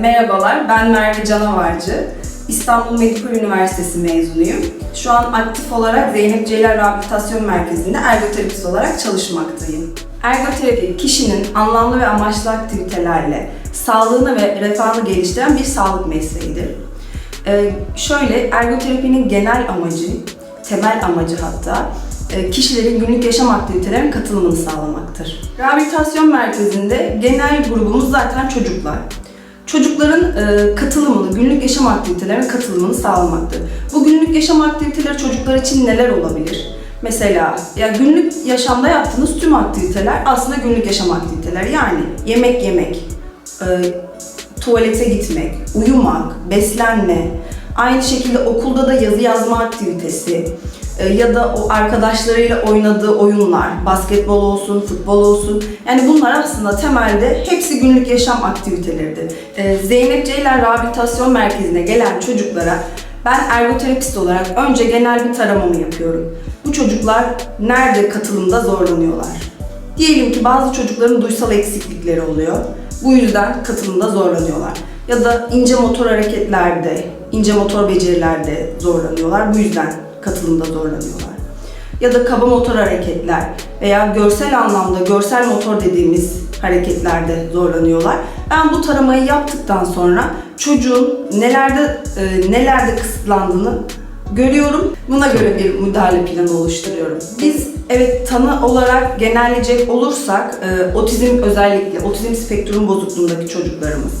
Merhabalar, ben Merve Canavarcı. İstanbul Medipol Üniversitesi mezunuyum. Şu an aktif olarak Zeynep Ceylan Rehabilitasyon Merkezi'nde ergoterapist olarak çalışmaktayım. Ergoterapi, kişinin anlamlı ve amaçlı aktivitelerle sağlığını ve refahını geliştiren bir sağlık mesleğidir. Ee, şöyle, ergoterapinin genel amacı, temel amacı hatta, e, kişilerin günlük yaşam aktivitelerine katılımını sağlamaktır. Rehabilitasyon merkezinde genel grubumuz zaten çocuklar. Çocukların e, katılımını, günlük yaşam aktivitelerine katılımını sağlamaktır. Bu günlük yaşam aktiviteleri çocuklar için neler olabilir? Mesela ya günlük yaşamda yaptığınız tüm aktiviteler aslında günlük yaşam aktiviteleri. Yani yemek yemek, e, tuvalete gitmek, uyumak, beslenme, aynı şekilde okulda da yazı yazma aktivitesi ya da o arkadaşlarıyla oynadığı oyunlar, basketbol olsun, futbol olsun. Yani bunlar aslında temelde hepsi günlük yaşam aktiviteleridir. E, Zeynep Ceylan Rehabilitasyon Merkezi'ne gelen çocuklara ben ergoterapist olarak önce genel bir taramamı yapıyorum. Bu çocuklar nerede katılımda zorlanıyorlar? Diyelim ki bazı çocukların duysal eksiklikleri oluyor. Bu yüzden katılımda zorlanıyorlar. Ya da ince motor hareketlerde, ince motor becerilerde zorlanıyorlar. Bu yüzden katılımda zorlanıyorlar. Ya da kaba motor hareketler veya görsel anlamda görsel motor dediğimiz hareketlerde zorlanıyorlar. Ben bu taramayı yaptıktan sonra çocuğun nelerde e, nelerde kısıtlandığını görüyorum. Buna göre bir müdahale planı oluşturuyorum. Biz evet tanı olarak genelleyecek olursak e, otizm özellikle otizm spektrum bozukluğundaki çocuklarımız,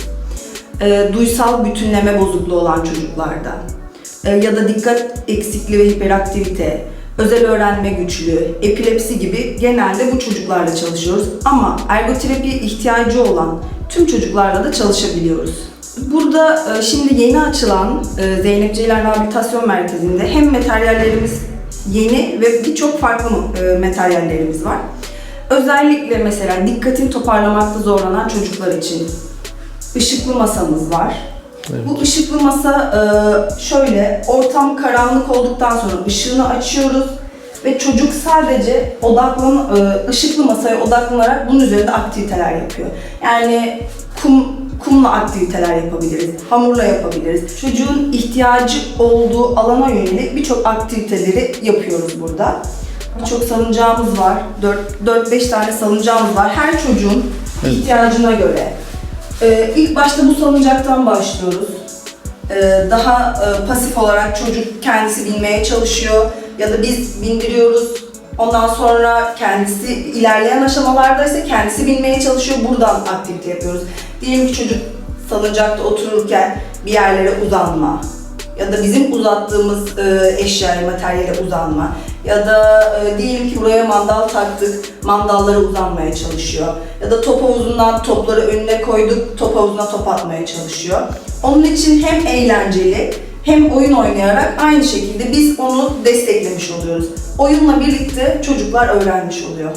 e, duysal bütünleme bozukluğu olan çocuklarda ya da dikkat eksikliği ve hiperaktivite, özel öğrenme güçlüğü, epilepsi gibi genelde bu çocuklarla çalışıyoruz. Ama ergoterapiye ihtiyacı olan tüm çocuklarla da çalışabiliyoruz. Burada e, şimdi yeni açılan e, Zeynep Ceylan Rehabilitasyon Merkezi'nde hem materyallerimiz yeni ve birçok farklı e, materyallerimiz var. Özellikle mesela dikkatini toparlamakta zorlanan çocuklar için ışıklı masamız var. Bu ışıklı masa e, şöyle, ortam karanlık olduktan sonra ışığını açıyoruz ve çocuk sadece odaklan, e, ışıklı masaya odaklanarak bunun üzerinde aktiviteler yapıyor. Yani kum, kumla aktiviteler yapabiliriz, hamurla yapabiliriz. Çocuğun ihtiyacı olduğu alana yönelik birçok aktiviteleri yapıyoruz burada. Birçok salıncağımız var, 4-5 tane salıncağımız var. Her çocuğun Evet. ihtiyacına göre. Ee, ilk başta bu salıncaktan başlıyoruz. Ee, daha e, pasif olarak çocuk kendisi binmeye çalışıyor ya da biz bindiriyoruz. Ondan sonra kendisi ilerleyen aşamalarda ise kendisi binmeye çalışıyor. Buradan aktivite yapıyoruz. Diyelim ki çocuk salıncakta otururken bir yerlere uzanma ya da bizim uzattığımız e, eşyaya, materyale uzanma ya da e, diyelim ki buraya mandal taktık, mandallara uzanmaya çalışıyor. Ya da top havuzundan topları önüne koyduk, top havuzuna top atmaya çalışıyor. Onun için hem eğlenceli hem oyun oynayarak aynı şekilde biz onu desteklemiş oluyoruz. Oyunla birlikte çocuklar öğrenmiş oluyor.